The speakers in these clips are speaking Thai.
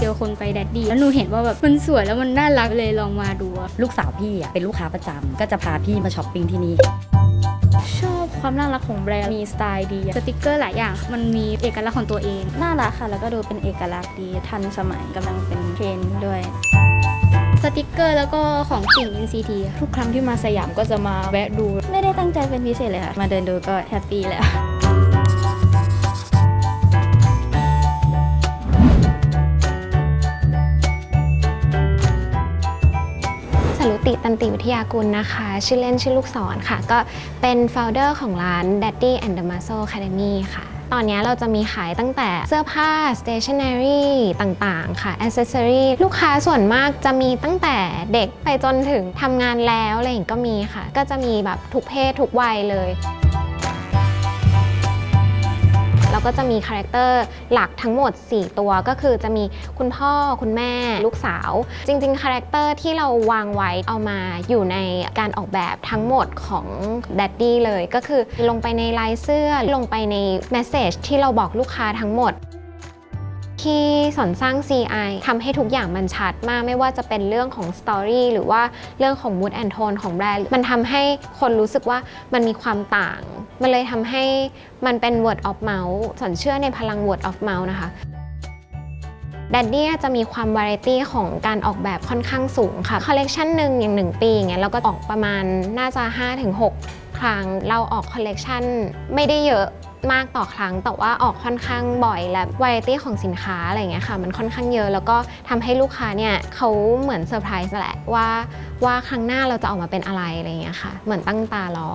เจอคนไปแดดดี้แล้วหนูเห็นว่าแบบมันสวยแล้วมันน่ารักเลยลองมาดูอะลูกสาวพี่อะเป็นลูกค้าประจำก็จะพาพี่มาช้อปปิ้งที่นี่ ชอบความน่ารักของแบรนด์มีสไตล์ดีอะสติกเกอร์หลายอย่าง มันมีเอกลักษณ์ของตัวเอง น่ารักค่ะ แล้วก็ดูเป็นเอกลักษณ์ดีทันสมัยกำลังเป็นเทรนด์ด้วย สติกเกอร์แล้วก็ของติ่ง NCT อะทุกครั้งที่มาสยามก็จะมาแวะดู ไม่ได้ตั้งใจเป็นพิเศษเลยค่ะ มาเดินดูก็แฮปปี้แล้ว ติตันติวิทยากุลนะคะ ชื่อเล่นชื่อลูกศรค่ะ ก็เป็นโฟลเดอร์ของร้าน Daddy and the Muscle Academy ค่ะตอนนี้เราจะมีขายตั้งแต่เสื้อผ้า stationery ต่างๆ ค่ะ accessory ลูกค้าส่วนมากจะมีตั้งแต่เด็กไปจนถึงทำงานแล้วอะไรอย่างก็มีค่ะ ก็จะมีแบบทุกเพศทุกวัยเลย ก็จะมีคาแรคเตอร์หลักทั้งหมด 4 ตัวก็คือจะมีคุณพ่อคุณแม่ลูกสาว จริงๆคาแรคเตอร์ที่เราวางไว้เอามาอยู่ในการออกแบบทั้งหมดของแดดดี้เลย ก็คือลงไปในลายเสื้อลงไปในแมสเซจที่เราบอกลูกค้าทั้งหมด ที่สอนสร้าง CI ทำให้ทุกอย่างมันชัดมาก ไม่ว่าจะเป็นเรื่องของ Story หรือว่าเรื่องของ Mood and Tone ของแบรนด์มันทำให้คนรู้สึกว่ามันมีความต่าง มันเลยทำให้มันเป็น word of mouth สอนเชื่อในพลัง word of mouth นะคะแดดดี้จะมีความวาไรตี้ของการออกแบบค่อนข้างสูงค่ะ คอลเลกชันหนึ่งอย่าง1ปีอย่างเงี้ยเราก็ออกประมาณน่าจะ 5-6 ครั้ง เราออกคอลเลกชันไม่ได้เยอะ มากต่อครั้ง แต่ว่าออกค่อนข้างบ่อยและวาไรตี้ของสินค้าอะไรเงี้ยค่ะมันค่อนข้างเยอะแล้วก็ทำให้ลูกค้าเนี่ยเขาเหมือนเซอร์ไพรส์แหละว่าว่าครั้งหน้าเราจะออกมาเป็นอะไรอะไรเงี้ยค่ะ เหมือนตั้งตารอ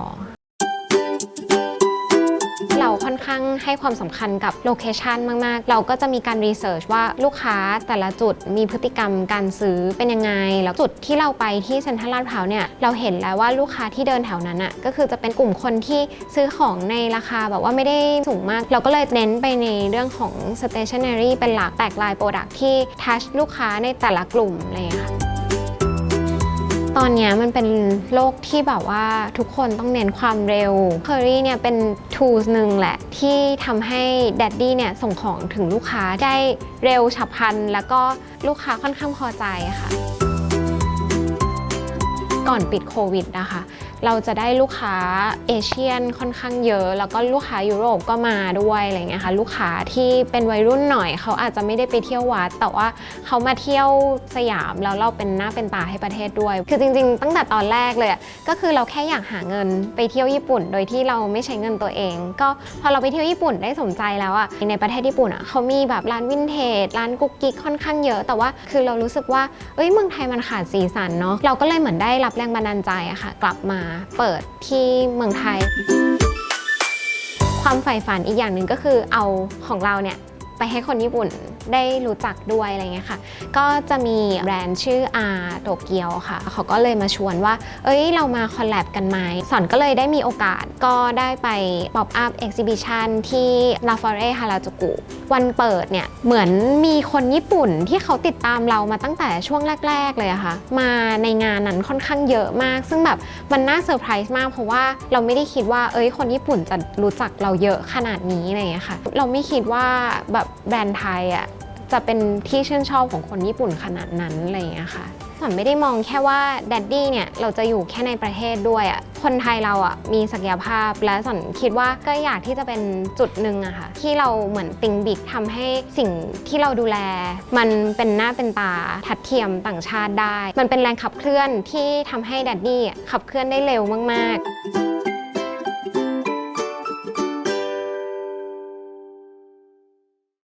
ค่อนข้างให้ความสำคัญกับโลเคชันมาก ๆ เราก็จะมีการรีเสิร์ชว่าลูกค้าแต่ละจุดมีพฤติกรรมการซื้อเป็นยังไง แล้วจุดที่เราไปที่เซ็นทรัลลาดพร้าวเนี่ยเราเห็นแล้วว่าลูกค้าที่เดินแถวนั้นอะก็คือจะเป็นกลุ่มคนที่ซื้อของในราคาแบบว่าไม่ได้สูงมาก เราก็เลยเน้นไปในเรื่องของ stationery เป็นหลักแตกลายโปรดักที่ทัชลูกค้าในแต่ละกลุ่มอะไรอย่างเงี้ยค่ะ ตอนนี้มันเป็นโลกที่แบบว่าทุกคนต้องเน้นความเร็ว Curry เนี่ยเป็น tools หนึ่งแหละ ที่ทำให้ Daddy เนี่ยส่งของถึงลูกค้าได้เร็วฉับพลัน แล้วก็ลูกค้าค่อนข้างพอใจค่ะ ก่อนปิดโควิดนะคะ เราจะได้ลูกค้าเอเชียนค่อนข้างเยอะ แล้วก็ลูกค้ายุโรปก็มาด้วยอะไรเงี้ยค่ะลูกค้าที่เป็นวัยรุ่นหน่อยเขาอาจจะไม่ได้ไปเที่ยววัด แต่ว่าเขามาเที่ยวสยามแล้วเราเป็นหน้าเป็นตาให้ประเทศด้วย คือจริง ๆ ตั้งแต่ตอนแรกเลยก็คือเราแค่อยากหาเงินไปเที่ยวญี่ปุ่น โดยที่เราไม่ใช้เงินตัวเอง ก็พอเราไปเที่ยวญี่ปุ่นได้สมใจแล้วอะในประเทศญี่ปุ่นอะเขามีแบบร้านวินเทจร้านกุ๊กกิ๊กค่อนข้างเยอะ แต่ว่าคือเรารู้สึกว่าเอ้ยเมืองไทยมันขาดสีสันเนาะเราก็เลยเหมือนได้รับแรงบันดาลใจอะค่ะ กลับมาเปิดที่เมืองไทย ความใฝ่ฝันอีกอย่างหนึ่งก็คือเอาของเราเนี่ย ไปให้คนญี่ปุ่นได้รู้จักด้วยอะไรเงี้ยค่ะ ก็จะมีแบรนด์ชื่ออาโตเกียวค่ะ เขาก็เลยมาชวนว่า เอ้ย เรามาคอลแลบกันไหมสอนก็เลยได้มีโอกาสก็ได้ไป Pop Up Exhibition ที่ La f o r e Harajuku วันเปิดเนี่ย เหมือนมีคนญี่ปุ่นที่เขาติดตามเรามาตั้งแต่ช่วงแรก ๆ เลยอะค่ะ มาในงานนั้นค่อนข้างเยอะมาก ซึ่งแบบมันน่าเซอร์ไพรส์มากเพราะว่าเราไม่ได้คิดว่า เอ้ย คนญี่ปุ่นจะรู้จักเราเยอะขนาดนี้อะไรอย่างเงี้ยค่ะ เราไม่คิดว่าแบบแบรนด์ไทยอะจะเป็นที่ชื่นชอบของคนญี่ปุ่นขนาดนั้นอะไรอย่างเงี้ยค่ะสอนไม่ได้มองแค่ว่าแดดดี้เนี่ยเราจะอยู่แค่ในประเทศด้วยอะ่ะคนไทยเราอะ่ะมีศักยภาพและสอนคิดว่าก็อยากที่จะเป็นจุดหนึ่งอะค่ะที่เราเหมือนติงบิ๊กทำให้สิ่งที่เราดูแล มันเป็นหน้าเป็นตาทัดเทียมต่างชาติได้ มันเป็นแรงขับเคลื่อนที่ทำให้แดดดี้ขับเคลื่อนได้เร็วมาก ๆ